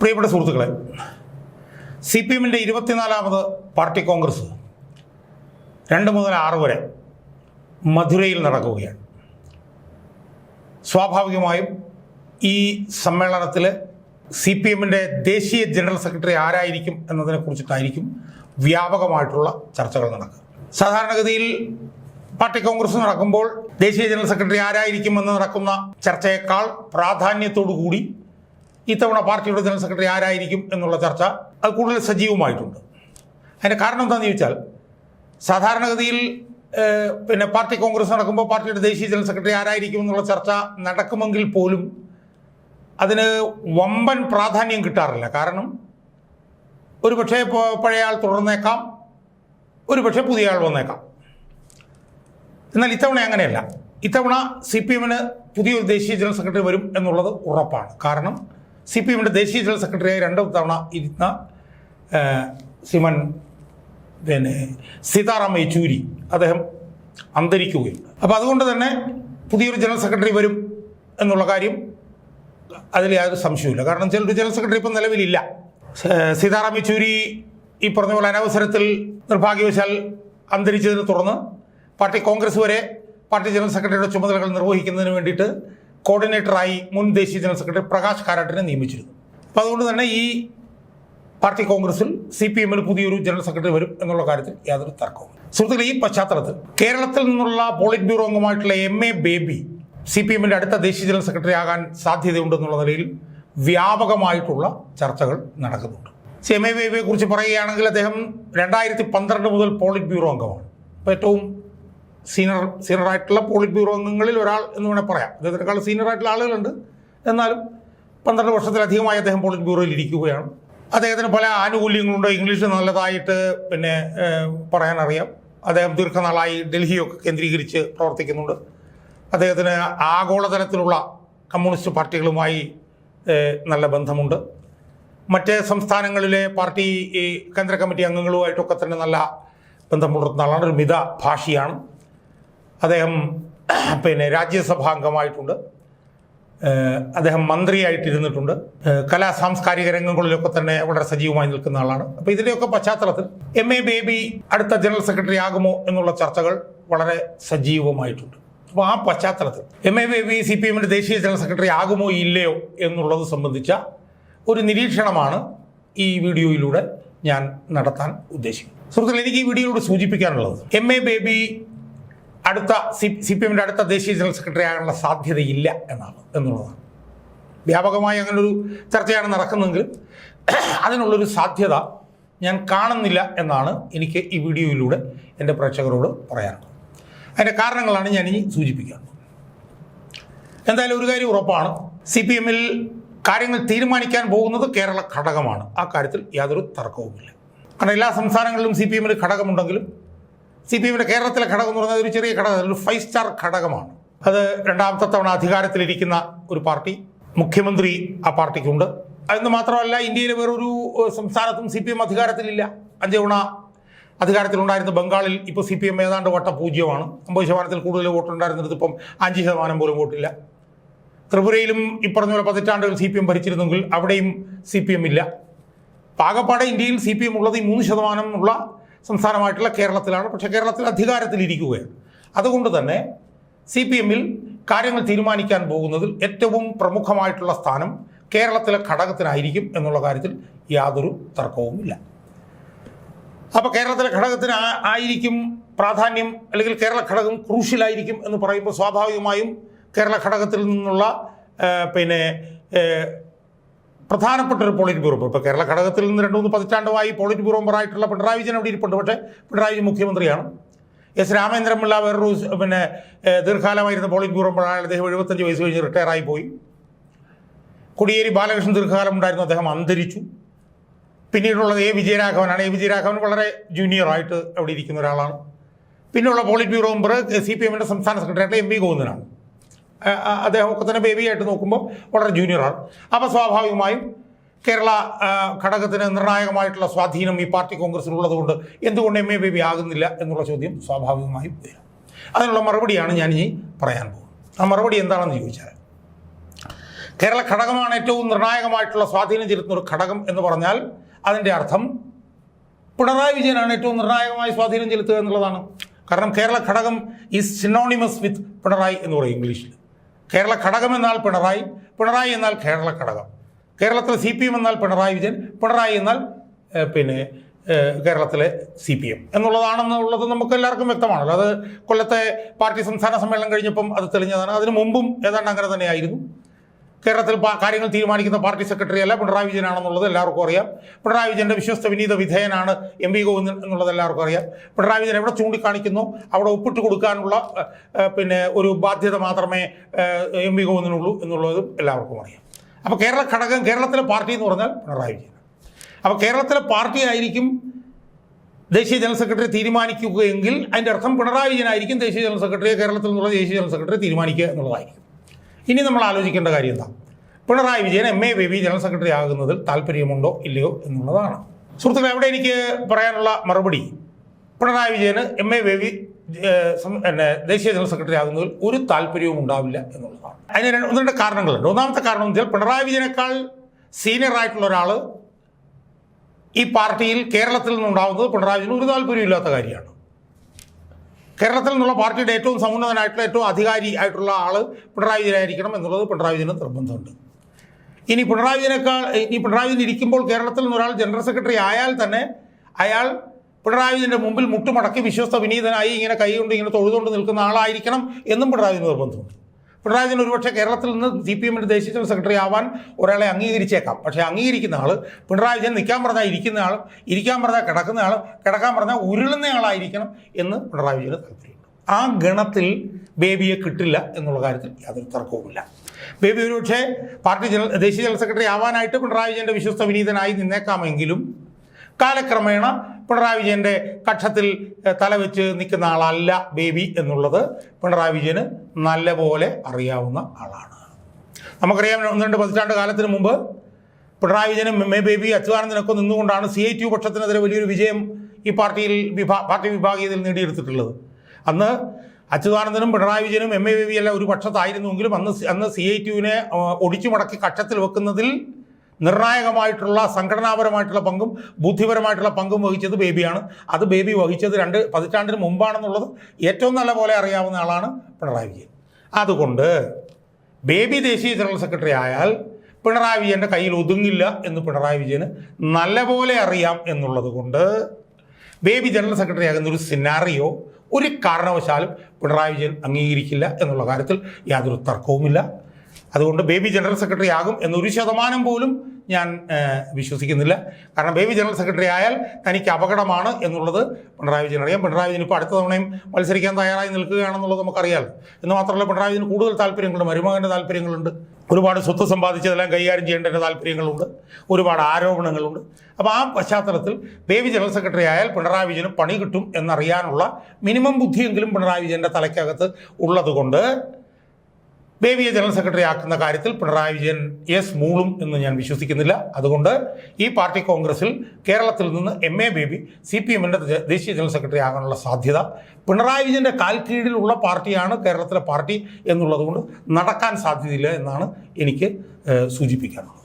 പ്രിയപ്പെട്ട സുഹൃത്തുക്കളെ C P എമ്മിന്റെ ഇരുപത്തിനാലാമത് പാർട്ടി കോൺഗ്രസ് രണ്ട് മുതൽ ആറ് വരെ മധുരയിൽ നടക്കുകയാണ്. സ്വാഭാവികമായും ഈ സമ്മേളനത്തിൽ സി പി എമ്മിന്റെ ദേശീയ ജനറൽ സെക്രട്ടറി ആരായിരിക്കും എന്നതിനെ കുറിച്ചിട്ടായിരിക്കും വ്യാപകമായിട്ടുള്ള ചർച്ചകൾ നടക്കുക. സാധാരണഗതിയിൽ പാർട്ടി കോൺഗ്രസ് നടക്കുമ്പോൾ ദേശീയ ജനറൽ സെക്രട്ടറി ആരായിരിക്കും എന്ന് നടക്കുന്ന ചർച്ചയേക്കാൾ പ്രാധാന്യത്തോടു കൂടി ഇത്തവണ പാർട്ടിയുടെ ജനറൽ സെക്രട്ടറി ആരായിരിക്കും എന്നുള്ള ചർച്ച അത് കൂടുതൽ സജീവമായിട്ടുണ്ട്. അതിന്റെ കാരണം എന്താണെന്ന് ചോദിച്ചാൽ സാധാരണഗതിയിൽ പിന്നെ പാർട്ടി കോൺഗ്രസ് നടക്കുമ്പോൾ പാർട്ടിയുടെ ദേശീയ ജനറൽ സെക്രട്ടറി ആരായിരിക്കും എന്നുള്ള ചർച്ച നടക്കുമെങ്കിൽ പോലും അതിന് വമ്പൻ പ്രാധാന്യം കിട്ടാറില്ല. കാരണം ഒരു പക്ഷേ പഴയ ആൾ തുടർന്നേക്കാം ഒരു പക്ഷേ പുതിയ ആൾ വന്നേക്കാം. എന്നാൽ ഇത്തവണ അങ്ങനെയല്ല. ഇത്തവണ സി പി എമ്മിന് പുതിയൊരു ദേശീയ ജനറൽ സെക്രട്ടറി വരും എന്നുള്ളത് ഉറപ്പാണ്. കാരണം സി പി എമ്മിന്റെ ദേശീയ ജനറൽ സെക്രട്ടറിയായി രണ്ടാം തവണ ഇരുന്ന സിമൻ പിന്നെ സീതാറാം യെച്ചൂരി അദ്ദേഹം അന്തരിക്കുകയുണ്ട് അപ്പോൾ അതുകൊണ്ട് തന്നെ പുതിയൊരു ജനറൽ സെക്രട്ടറി വരും എന്നുള്ള കാര്യം അതിൽ യാതൊരു സംശയമില്ല കാരണം ചില ജനറൽ സെക്രട്ടറി ഇപ്പം നിലവിലില്ല. സീതാറാം യെച്ചൂരി ഈ പറഞ്ഞ പോലെ അനവസരത്തിൽ നിർഭാഗ്യവശാൽ അന്തരിച്ചതിനെ തുടർന്ന് പാർട്ടി കോൺഗ്രസ് വരെ പാർട്ടി ജനറൽ സെക്രട്ടറിയുടെ ചുമതലകൾ നിർവഹിക്കുന്നതിന് വേണ്ടിയിട്ട് കോർഡിനേറ്ററായി മുൻ ദേശീയ ജനറൽ സെക്രട്ടറി പ്രകാശ് കാരാട്ടിനെ നിയമിച്ചിരുന്നു. അപ്പോൾ അതുകൊണ്ട് തന്നെ ഈ പാർട്ടി കോൺഗ്രസിൽ സി പി എമ്മിൽ പുതിയൊരു ജനറൽ സെക്രട്ടറി വരും എന്നുള്ള കാര്യത്തിൽ യാതൊരു തർക്കവും സുഹൃത്തുക്കളെ ഈ പശ്ചാത്തലത്തിൽ കേരളത്തിൽ നിന്നുള്ള polit bureau അംഗമായിട്ടുള്ള M A Baby C P എമ്മിന്റെ അടുത്ത ദേശീയ ജനറൽ സെക്രട്ടറി ആകാൻ സാധ്യതയുണ്ടെന്നുള്ള നിലയിൽ വ്യാപകമായിട്ടുള്ള ചർച്ചകൾ നടക്കുന്നുണ്ട്. സി എം എ ബേബിയെ കുറിച്ച് പറയുകയാണെങ്കിൽ അദ്ദേഹം രണ്ടായിരത്തി പന്ത്രണ്ട് മുതൽ പോളിറ്റ് ബ്യൂറോ അംഗമാണ്. ഏറ്റവും സീനിയർ സീനിയർ ആയിട്ടുള്ള പോളിറ്റ് ബ്യൂറോ അംഗങ്ങളിൽ ഒരാൾ എന്ന് വേണേൽ പറയാം. അദ്ദേഹത്തിനേക്കാൾ സീനിയർ ആയിട്ടുള്ള ആളുകളുണ്ട്. എന്നാലും പന്ത്രണ്ട് വർഷത്തിലധികമായി അദ്ദേഹം പോളിറ്റ് ബ്യൂറോയിൽ ഇരിക്കുകയാണ്. അദ്ദേഹത്തിന് പല ആനുകൂല്യങ്ങളുണ്ട്. ഇംഗ്ലീഷ് നല്ലതായിട്ട് പിന്നെ പറയാനറിയാം. അദ്ദേഹം ദീർഘനാളായി ഡൽഹിയൊക്കെ കേന്ദ്രീകരിച്ച് പ്രവർത്തിക്കുന്നുണ്ട്. അദ്ദേഹത്തിന് ആഗോളതലത്തിലുള്ള കമ്മ്യൂണിസ്റ്റ് പാർട്ടികളുമായി നല്ല ബന്ധമുണ്ട്. മറ്റ് സംസ്ഥാനങ്ങളിലെ പാർട്ടി കേന്ദ്ര കമ്മിറ്റി അംഗങ്ങളുമായിട്ടൊക്കെ തന്നെ നല്ല ബന്ധം പുലർത്തുന്ന ആളാണ്. ഒരു മിത ഭാഷിയാണ്. അദ്ദേഹം പിന്നെ രാജ്യസഭാംഗമായിട്ടുണ്ട്. അദ്ദേഹം മന്ത്രിയായിട്ടിരുന്നിട്ടുണ്ട്. കലാ സാംസ്കാരിക രംഗങ്ങളിലൊക്കെ തന്നെ വളരെ സജീവമായി നിൽക്കുന്ന ആളാണ്. അപ്പോൾ ഇതിന്റെയൊക്കെ പശ്ചാത്തലത്തിൽ എം എ ബേബി അടുത്ത ജനറൽ സെക്രട്ടറി ആകുമോ എന്നുള്ള ചർച്ചകൾ വളരെ സജീവമായിട്ടുണ്ട്. അപ്പോൾ ആ പശ്ചാത്തലത്തിൽ M A Baby C P എമ്മിന്റെ ദേശീയ ജനറൽ സെക്രട്ടറി ആകുമോ ഇല്ലയോ എന്നുള്ളത് സംബന്ധിച്ച ഒരു നിരീക്ഷണമാണ് ഈ വീഡിയോയിലൂടെ ഞാൻ നടത്താൻ ഉദ്ദേശിക്കുന്നത്. സുഹൃത്തുക്കൾ എനിക്ക് ഈ വീഡിയോയിലൂടെ സൂചിപ്പിക്കാനുള്ളത് എം എ ബേബി അടുത്ത സി സി പി എമ്മിന്റെ അടുത്ത ദേശീയ ജനറൽ സെക്രട്ടറി ആകാനുള്ള സാധ്യതയില്ല എന്നാണ് എന്നുള്ളതാണ്. വ്യാപകമായി അങ്ങനൊരു ചർച്ചയാണ് നടക്കുന്നതെങ്കിൽ അതിനുള്ളൊരു സാധ്യത ഞാൻ കാണുന്നില്ല എന്നാണ് എനിക്ക് ഈ വീഡിയോയിലൂടെ എന്റെ പ്രേക്ഷകരോട് പറയാനുള്ളത്. അതിന്റെ കാരണങ്ങളാണ് ഞാൻ ഇനി സൂചിപ്പിക്കുക എന്തായാലും ഒരു കാര്യം ഉറപ്പാണ് സി പി എമ്മിൽ കാര്യങ്ങൾ തീരുമാനിക്കാൻ പോകുന്നത് കേരള ഘടകമാണ്. ആ കാര്യത്തിൽ യാതൊരു തർക്കവുമില്ല. കാരണം എല്ലാ സംസ്ഥാനങ്ങളിലും സി പി എമ്മിൽ ഘടകമുണ്ടെങ്കിലും സി പി എമ്മിന്റെ കേരളത്തിലെ ഘടകം എന്ന് പറഞ്ഞാൽ ഒരു ചെറിയ ഘടകം ഒരു ഫൈവ് സ്റ്റാർ ഘടകമാണ്. അത് രണ്ടാമത്തെ തവണ അധികാരത്തിലിരിക്കുന്ന ഒരു പാർട്ടി മുഖ്യമന്ത്രി ആ പാർട്ടിക്കുണ്ട്. അതെന്ന് മാത്രമല്ല ഇന്ത്യയിലെ വേറൊരു സംസ്ഥാനത്തും സി പി എം അധികാരത്തിലില്ല. അഞ്ച് തവണ അധികാരത്തിലുണ്ടായിരുന്ന ബംഗാളിൽ ഇപ്പോൾ സി പി എം ഏതാണ്ട് വട്ടപൂജ്യമാണ് അമ്പത് ശതമാനത്തിൽ കൂടുതൽ വോട്ടുണ്ടായിരുന്നിടത്ത് ഇപ്പം അഞ്ച് ശതമാനം പോലും വോട്ടില്ല. ത്രിപുരയിലും ഈ പറഞ്ഞ പോലെ പതിറ്റാണ്ടുകൾ സി പി എം ഭരിച്ചിരുന്നെങ്കിൽ അവിടെയും സി പി എം ഇല്ല. പാകപ്പാടെ ഇന്ത്യയിൽ സി പി എം ഉള്ളത് ഈ മൂന്ന് ശതമാനം ഉള്ള സംസ്ഥാനമായിട്ടുള്ള കേരളത്തിലാണ്. പക്ഷേ കേരളത്തിൽ അധികാരത്തിലിരിക്കുകയാണ്. അതുകൊണ്ട് തന്നെ സി പി എമ്മിൽ കാര്യങ്ങൾ തീരുമാനിക്കാൻ പോകുന്നതിൽ ഏറ്റവും പ്രമുഖമായിട്ടുള്ള സ്ഥാനം കേരളത്തിലെ ഘടകത്തിനായിരിക്കും എന്നുള്ള കാര്യത്തിൽ യാതൊരു തർക്കവുമില്ല. അപ്പോൾ കേരളത്തിലെ ഘടകത്തിന് ആയിരിക്കും പ്രാധാന്യം അല്ലെങ്കിൽ കേരള ഘടകം ക്രൂഷ്യലായിരിക്കും എന്ന് പറയുമ്പോൾ സ്വാഭാവികമായും കേരള ഘടകത്തിൽ നിന്നുള്ള പിന്നെ പ്രധാനപ്പെട്ട ഒരു പോളിറ്റ് ബ്യൂറോ ഇപ്പോൾ കേരള ഘടകത്തിൽ നിന്ന് രണ്ട് മൂന്ന് പതിറ്റാണ്ടുമായി പോളിറ്റ് ബ്യൂറോ മെമ്പറായിട്ടുള്ള പിണറായി വിജയൻ അവിടെ ഇരിപ്പുണ്ട്. പക്ഷേ പിണറായി വിജയൻ മുഖ്യമന്ത്രിയാണ്. എസ് രാമേന്ദ്രൻ പിള്ള വേറൊരു പിന്നെ ദീർഘകാലമായിരുന്ന പോളിറ്റ് ബ്യൂറോ മെമ്പറായ അദ്ദേഹം എഴുപത്തഞ്ച് വയസ്സ് കഴിഞ്ഞ് റിട്ടയറായി പോയി. കൊടിയേരി ബാലകൃഷ്ണൻ ദീർഘകാലം ഉണ്ടായിരുന്നു. അദ്ദേഹം അന്തരിച്ചു. പിന്നീടുള്ളത് എ വിജയരാഘവനാണ്. എ വിജയരാഘവൻ വളരെ ജൂനിയറായിട്ട് അവിടെ ഇരിക്കുന്ന ഒരാളാണ്. പിന്നെയുള്ള polit bureau member C P എമ്മിന്റെ സംസ്ഥാന സെക്രട്ടറി എം വി ഗോവിന്ദനാണ്. ആ, ആ, അദ്ദേഹം ഒക്കെ തന്നെ ബേബിയായിട്ട് നോക്കുമ്പോൾ വളരെ ജൂനിയറാണ് അപ്പോൾ സ്വാഭാവികമായും കേരള ഘടകത്തിന് നിർണായകമായിട്ടുള്ള സ്വാധീനം ഈ പാർട്ടി കോൺഗ്രസിലുള്ളത് കൊണ്ട് എന്തുകൊണ്ട് എം എ ബേബി ആകുന്നില്ല എന്നുള്ള ചോദ്യം സ്വാഭാവികമായും വരും. അതിനുള്ള മറുപടിയാണ് ഞാൻ ഇനി പറയാൻ പോകുന്നത്. ആ മറുപടി എന്താണെന്ന് ചോദിച്ചാൽ കേരള ഘടകമാണ് ഏറ്റവും നിർണായകമായിട്ടുള്ള സ്വാധീനം ചെലുത്തുന്ന ഒരു ഘടകം എന്ന് പറഞ്ഞാൽ അതിന്റെ അർത്ഥം പിണറായി വിജയനാണ് ഏറ്റവും നിർണായകമായി സ്വാധീനം ചെലുത്തുക എന്നുള്ളതാണ്. കാരണം കേരള ഘടകം ഈസ് സിനോണിമസ് വിത്ത് പിണറായി എന്ന് പറയും ഇംഗ്ലീഷിൽ. കേരള ഘടകം എന്നാൽ പിണറായി പിണറായി എന്നാൽ കേരള ഘടകം. കേരളത്തിലെ സി പി എം എന്നാൽ പിണറായി വിജയൻ പിണറായി എന്നാൽ പിന്നെ കേരളത്തിലെ സി പി എം. എന്നുള്ളതാണെന്നുള്ളത് നമുക്ക് എല്ലാവർക്കും വ്യക്തമാണല്ലോ. അത് കൊല്ലത്തെ പാർട്ടി സംസ്ഥാന സമ്മേളനം കഴിഞ്ഞപ്പം അത് തെളിഞ്ഞതാണ്. അതിനു മുമ്പും ഏതാണ്ട് അങ്ങനെ തന്നെയായിരുന്നു. കേരളത്തിൽ കാര്യങ്ങൾ തീരുമാനിക്കുന്ന പാർട്ടി സെക്രട്ടറി അല്ല പിണറായി വിജയനാണെന്നുള്ളത് എല്ലാവർക്കും അറിയാം. പിണറായി വിജയന്റെ വിശ്വസ്ത വിനീത വിധേയനാണ് എം വി ഗോവിന്ദൻ എന്നുള്ളത് എല്ലാവർക്കും അറിയാം. പിണറായി വിജയൻ എവിടെ ചൂണ്ടിക്കാണിക്കുന്നു? അവിടെ ഒപ്പിട്ട് കൊടുക്കാനുള്ള പിന്നെ ഒരു ബാധ്യത മാത്രമേ എം വി ഗോവിന്ദനുള്ളൂ എന്നുള്ളതും എല്ലാവർക്കും അറിയാം. അപ്പോൾ കേരള ഘടകം കേരളത്തിലെ പാർട്ടി എന്ന് പറഞ്ഞാൽ പിണറായി വിജയൻ. അപ്പോൾ കേരളത്തിലെ പാർട്ടി ആയിരിക്കും ദേശീയ ജനറൽ സെക്രട്ടറി തീരുമാനിക്കുകയെങ്കിൽ അതിന്റെ അർത്ഥം പിണറായി വിജയനായിരിക്കും ദേശീയ ജനറൽ സെക്രട്ടറിയെ കേരളത്തിൽ നിന്നുള്ള ദേശീയ ജനറൽ സെക്രട്ടറി തീരുമാനിക്കുക എന്നുള്ളതായിരിക്കും. ഇനി നമ്മൾ ആലോചിക്കേണ്ട കാര്യം എന്താ? Pinarayi Vijayan M A Baby general secretary ആകുന്നതിൽ താല്പര്യമുണ്ടോ ഇല്ലയോ എന്നുള്ളതാണ്. സുഹൃത്തുക്കളെ അവിടെ എനിക്ക് പറയാനുള്ള മറുപടി. പിണറായി വിജയന് എം എ ബേബി പിന്നെ ദേശീയ ജനറൽ സെക്രട്ടറി ആകുന്നതിൽ ഒരു താല്പര്യവും ഉണ്ടാവില്ല എന്നുള്ളതാണ്. അതിന് രണ്ട് ഒന്ന് രണ്ട് കാരണങ്ങളുണ്ട്. ഒന്നാമത്തെ കാരണം എന്ന് വെച്ചാൽ പിണറായി വിജയനേക്കാൾ സീനിയർ ആയിട്ടുള്ള ഒരാൾ ഈ പാർട്ടിയിൽ കേരളത്തിൽ നിന്നുണ്ടാകുന്നത് പിണറായി വിജയന് ഒരു താല്പര്യമില്ലാത്ത കാര്യമാണ്. കേരളത്തിൽ നിന്നുള്ള പാർട്ടിയുടെ ഏറ്റവും സമുന്നതനായിട്ടുള്ള ഏറ്റവും അധികാരി ആയിട്ടുള്ള ആൾ പിണറായി വിജയനായിരിക്കണം എന്നുള്ളത് പിണറായി വിജയന് നിർബന്ധമുണ്ട്. ഇനി പിണറായി വിജയനേക്കാൾ ഇനി പിണറായി വിജയൻ ഇരിക്കുമ്പോൾ കേരളത്തിൽ നിന്ന് ഒരാൾ ജനറൽ സെക്രട്ടറി ആയാൽ തന്നെ അയാൾ പിണറായി വിജയന്റെ മുമ്പിൽ മുട്ടുമടക്കി വിശ്വസ്ത വിനീതനായി ഇങ്ങനെ കൈകൊണ്ട് ഇങ്ങനെ തൊഴുതുകൊണ്ട് നിൽക്കുന്ന ആളായിരിക്കണം എന്നും പിണറായി വിജയന് നിർബന്ധമുണ്ട്. പിണറായി ഒരുപക്ഷെ കേരളത്തിൽ നിന്ന് സി പി എമ്മിന്റെ ദേശീയ ജനറൽ സെക്രട്ടറി ആവാൻ ഒരാളെ അംഗീകരിച്ചേക്കാം. പക്ഷേ അംഗീകരിക്കുന്ന ആൾ പിണറായി വിജയൻ നിൽക്കാൻ പറഞ്ഞാൽ ഇരിക്കുന്ന ആളും ഇരിക്കാൻ പറഞ്ഞാൽ കിടക്കുന്ന ആളും കിടക്കാൻ പറഞ്ഞാൽ ഉരുളുന്ന ആളായിരിക്കണം എന്ന് പിണറായി വിജയന് താല്പര്യമുണ്ട്. ആ ഗണത്തിൽ ബേബിയെ കിട്ടില്ല എന്നുള്ള കാര്യത്തിൽ യാതൊരു തർക്കവുമില്ല. ബേബി ഒരുപക്ഷെ പാർട്ടി ജനറൽ ദേശീയ ജനറൽ സെക്രട്ടറി ആവാനായിട്ട് പിണറായി വിജയന്റെ വിശ്വസ്ത വിനീതനായി നിന്നേക്കാമെങ്കിലും കാലക്രമേണ പിണറായി വിജയന്റെ കക്ഷത്തിൽ തലവെച്ച് നിൽക്കുന്ന ആളല്ല ബേബി എന്നുള്ളത് പിണറായി വിജയന് നല്ലപോലെ അറിയാവുന്ന ആളാണ്. നമുക്കറിയാം ഒന്ന് രണ്ട് പതിറ്റാണ്ട് കാലത്തിന് മുമ്പ് പിണറായി വിജയനും എം എ ബേബി അച്യുതാനന്ദനൊക്കെ നിന്നുകൊണ്ടാണ് സി ഐ ടി യു പക്ഷത്തിനെതിരെ വലിയൊരു വിജയം ഈ പാർട്ടിയിൽ വിഭാ പാർട്ടി വിഭാഗീയതയിൽ നേടിയെടുത്തിട്ടുള്ളത്. അന്ന് അച്യുതാനന്ദനും പിണറായി വിജയനും എം എ ബേബി എല്ലാം ഒരു പക്ഷത്തായിരുന്നുവെങ്കിലും അന്ന് അന്ന് സി ഐ ടി യുവിനെ ഒടിച്ചു മടക്കി കക്ഷത്തിൽ വെക്കുന്നതിൽ നിർണായകമായിട്ടുള്ള സംഘടനാപരമായിട്ടുള്ള പങ്കും ബുദ്ധിപരമായിട്ടുള്ള പങ്കും വഹിച്ചത് ബേബിയാണ്. അത് ബേബി വഹിച്ചത് രണ്ട് പതിറ്റാണ്ടിന് മുമ്പാണെന്നുള്ളത് ഏറ്റവും നല്ല പോലെ അറിയാവുന്ന ആളാണ് പിണറായി വിജയൻ. അതുകൊണ്ട് ബേബി ദേശീയ ജനറൽ സെക്രട്ടറി ആയാൽ പിണറായി വിജയന്റെ കയ്യിൽ ഒതുങ്ങില്ല എന്ന് പിണറായി വിജയന് നല്ലപോലെ അറിയാം എന്നുള്ളത് കൊണ്ട് ബേബി ജനറൽ സെക്രട്ടറി ആകുന്ന ഒരു സിനാറിയോ ഒരു കാരണവശാലും പിണറായി വിജയൻ അംഗീകരിക്കില്ല എന്നുള്ള കാര്യത്തിൽ യാതൊരു തർക്കവുമില്ല. അതുകൊണ്ട് ബേബി ജനറൽ സെക്രട്ടറി ആകും എന്നൊരു ശതമാനം പോലും ഞാൻ വിശ്വസിക്കുന്നില്ല. കാരണം ബേബി ജനറൽ സെക്രട്ടറി ആയാൽ തനിക്ക് അപകടമാണ് എന്നുള്ളത് പിണറായി വിജയൻ അറിയാം. പിണറായി വിജയൻ ഇപ്പോൾ അടുത്ത തവണയും മത്സരിക്കാൻ തയ്യാറായി നിൽക്കുകയാണെന്നുള്ളത് നമുക്കറിയാം. എന്ന് മാത്രമല്ല പിണറായി വിജയൻ കൂടുതൽ താല്പര്യങ്ങളുണ്ട്. മരുമകന്റെ താല്പര്യങ്ങളുണ്ട്. ഒരുപാട് സ്വത്ത് സമ്പാദിച്ചതെല്ലാം കൈകാര്യം ചെയ്യേണ്ടതിന്റെ താല്പര്യങ്ങളുണ്ട്. ഒരുപാട് ആരോപണങ്ങളുണ്ട്. അപ്പോൾ ആ പശ്ചാത്തലത്തിൽ ബേബി ജനറൽ സെക്രട്ടറി ആയാൽ പിണറായി വിജയന് പണി കിട്ടും എന്നറിയാനുള്ള മിനിമം ബുദ്ധിയെങ്കിലും പിണറായി വിജയന്റെ തലയ്ക്കകത്ത് ഉള്ളതുകൊണ്ട് ബേബിയെ ജനറൽ സെക്രട്ടറി ആക്കുന്ന കാര്യത്തിൽ പിണറായി വിജയൻ എസ് മൂളും എന്ന് ഞാൻ വിശ്വസിക്കുന്നില്ല. അതുകൊണ്ട് ഈ പാർട്ടി കോൺഗ്രസിൽ കേരളത്തിൽ നിന്ന് M A Baby C P എമ്മിന്റെ ദേശീയ ജനറൽ സെക്രട്ടറി ആകാനുള്ള സാധ്യത പിണറായി വിജയന്റെ കാൽ കീഴിലുള്ള പാർട്ടിയാണ് കേരളത്തിലെ പാർട്ടി എന്നുള്ളതുകൊണ്ട് നടക്കാൻ സാധ്യതയില്ല എന്നാണ് എനിക്ക് സൂചിപ്പിക്കാനുള്ളത്.